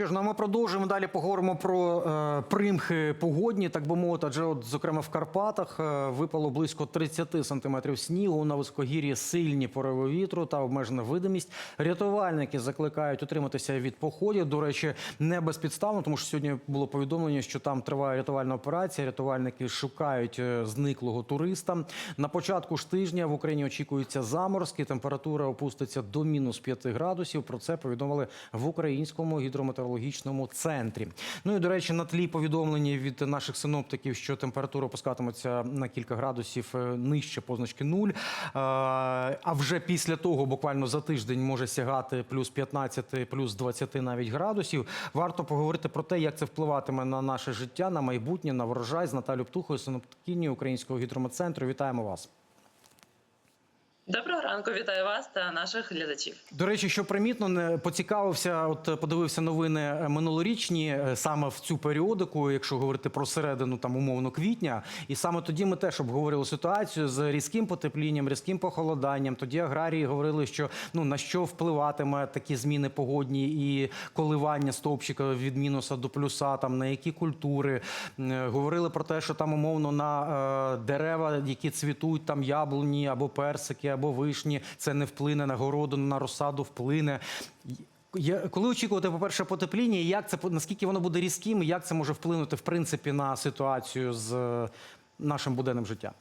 Що ж, ну ми продовжуємо далі. Поговоримо про е, примхи погодні, так би мовити. Адже, от, зокрема, в Карпатах е, випало близько 30 сантиметрів снігу. На високогір'ї сильні пориви вітру та обмежена видимість. Рятувальники закликають утриматися від походів. До речі, не безпідставно, тому що сьогодні було повідомлення, що там триває рятувальна операція. Рятувальники шукають е, зниклого туриста. На початку ж тижня в Україні очікуються заморозки. Температура опуститься до мінус 5 градусів. Про це повідомили в українському гідрометеорологічному центрі. Ну і до речі, на тлі повідомлення від наших синоптиків, що температура опускатиметься на кілька градусів е, нижче позначки нуль. Е, А вже після того, буквально за тиждень, може сягати плюс 15, плюс 20 навіть градусів. Варто поговорити про те, як це впливатиме на наше життя, на майбутнє, на врожай з Наталю Птухою, синоптикінію Українського гідрометцентру. Вітаємо вас. Доброго ранку, вітаю вас та наших глядачів. До речі, що примітно, не поцікавився, от подивився новини е, минулорічні е, саме в цю періодику, якщо говорити про середину там умовно квітня, і саме тоді ми теж обговорили ситуацію з різким потеплінням, різким похолоданням. Тоді аграрії говорили, що ну на що впливатиме такі зміни погодні і коливання стовпчика від мінуса до плюса, там на які культури Е, говорили про те, що там умовно на дерева, які цвітуть, там яблуні або персики, або вишні, це не вплине на городу, на розсаду вплине. Я, коли очікувати, по-перше, потепління, і як це наскільки воно буде різким, і як це може вплинути в принципі на ситуацію з е, нашим буденним життям?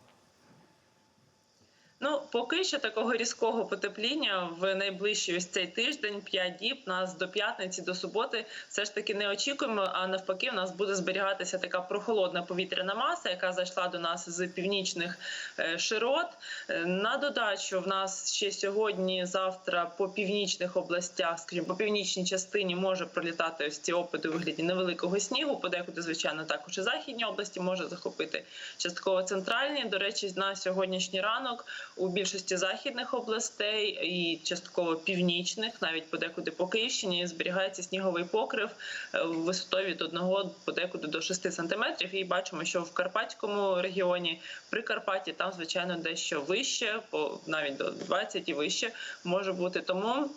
Поки що такого різкого потепління в найближчий ось цей тиждень, 5 діб, нас до п'ятниці, до суботи, все ж таки не очікуємо. А навпаки, в нас буде зберігатися така прохолодна повітряна маса, яка зайшла до нас з північних е, широт. Е, На додачу в нас ще сьогодні, завтра по північних областях, скажімо, по північній частині може пролітати ось ці опади у вигляді невеликого снігу. Подекуди, звичайно, також і західні області може захопити частково центральні. До речі, на сьогоднішній ранок у більшості західних областей і частково північних, навіть подекуди по Київщині, зберігається сніговий покрив е, висотою від 1 подекуди до 6 сантиметрів. І бачимо, що в Карпатському регіоні, при Карпаті, там звичайно дещо вище, по навіть до 20 і вище може бути. Тому.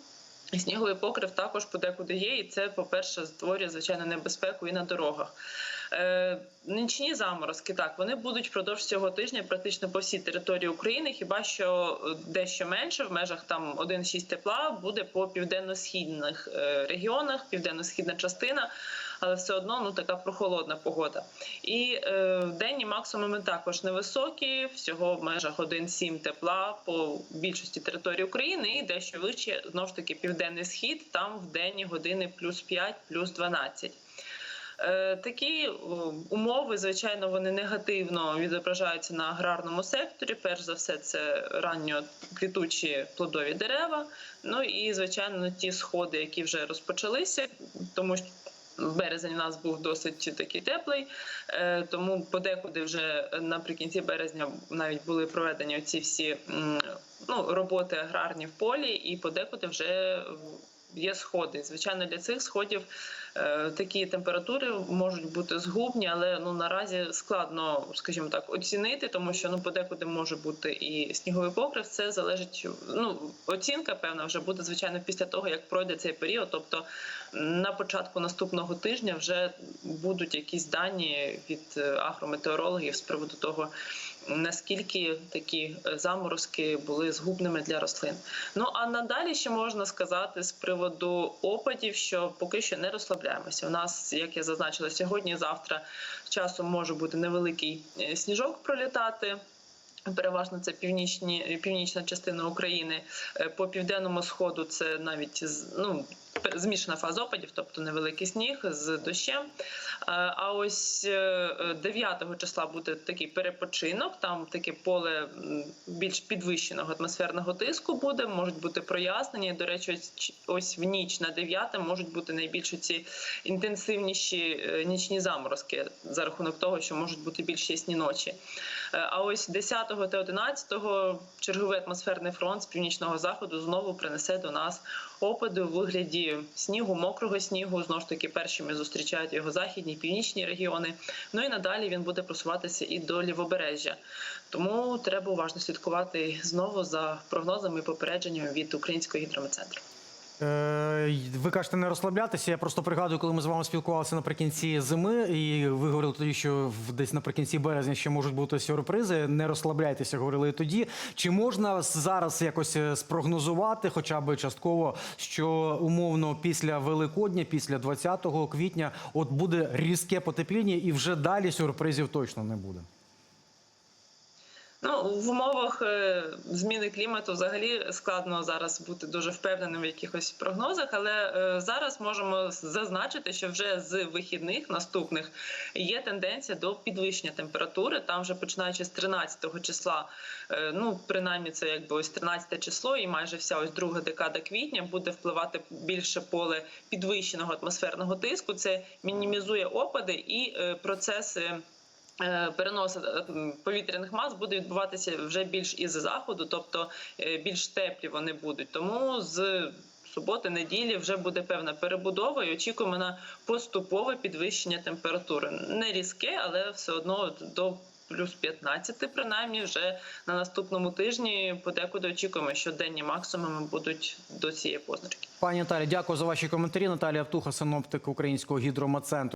Сніговий покрив також подекуди є, і це, по-перше, створює звичайно небезпеку і на дорогах. Е, нічні заморозки так вони будуть впродовж цього тижня практично по всій території України. Хіба що е, дещо менше в межах там 1,6 тепла буде по південно-східних е, регіонах, південно-східна частина. Але все одно ну така прохолодна погода. І е, денні максимуми також невисокі, всього в межах 1,7 тепла по більшості території України і дещо вище знову ж таки південний схід. Там в денні години плюс 5, плюс 12. Е, Такі умови, звичайно, вони негативно відображаються на аграрному секторі. Перш за все, це ранньо квітучі плодові дерева. Ну і звичайно, ті сходи, які вже розпочалися, тому що. Березень у нас був досить такий теплий, е, тому подекуди вже наприкінці березня навіть були проведені ці всі ну, роботи аграрні в полі, і подекуди вже є сходи. Звичайно, для цих сходів е, такі температури можуть бути згубні, але ну наразі складно, скажімо так, оцінити, тому що ну подекуди може бути і сніговий покрив. Це залежить. Ну оцінка певна вже буде звичайно після того, як пройде цей період. Тобто на початку наступного тижня вже будуть якісь дані від е, агрометеорологів з приводу того. Наскільки такі е, заморозки були згубними для рослин? Ну а надалі ще можна сказати з приводу опадів, що поки що не розслабляємося. У нас, як я зазначила, сьогодні, завтра часом може бути невеликий е, сніжок пролітати. Переважно це північні північна частина України. Е, По південному сходу це навіть ну, змішана фаза опадів, тобто невеликий сніг з дощем. Е, А ось е, 9 числа буде такий перепочинок. Там таке поле більш підвищеного атмосферного тиску буде. Можуть бути прояснення. До речі, ось, в ніч на 9 можуть бути найбільш ці інтенсивніші е, нічні заморозки за рахунок того, що можуть бути більш ясні ночі. Е, А ось 10 та 11 черговий атмосферний фронт з північного заходу знову принесе до нас опади у вигляді снігу, мокрого снігу. Знову ж таки, першими зустрічають його західні, північні регіони. Ну і надалі він буде просуватися і до лівобережжя. Тому треба уважно слідкувати знову за прогнозами і попередженнями від українського гідрометцентру. Е, Ви кажете не розслаблятися. Я просто пригадую, коли ми з вами спілкувалися наприкінці зими, і ви говорили тоді, що десь наприкінці березня ще можуть бути сюрпризи. Не розслабляйтеся, говорили тоді. Чи можна зараз якось е, спрогнозувати, хоча б частково, що умовно після Великодня, після 20 квітня, от буде різке потепління, і вже далі сюрпризів точно не буде. Ну, в умовах е, зміни клімату взагалі складно зараз бути дуже впевненим в якихось прогнозах, але е, зараз можемо зазначити, що вже з вихідних наступних є тенденція до підвищення температури. Там вже починаючи з 13 числа, е, ну принаймні це якби ось 13 число, і майже вся ось друга декада квітня буде впливати більше поле підвищеного атмосферного тиску. Це мінімізує опади і процеси. Е, Перенос е, повітряних мас буде відбуватися вже більш із заходу, тобто е, більш теплі вони будуть. Тому з суботи, неділі вже буде певна перебудова і очікуємо на поступове підвищення температури. Не різке, але все одно до плюс 15, принаймні, вже на наступному тижні подекуди очікуємо, що денні максимуми будуть до цієї позначки. Пані Наталі, дякую за ваші коментарі. Наталія Автуха, синоптик Українського гідромецентру.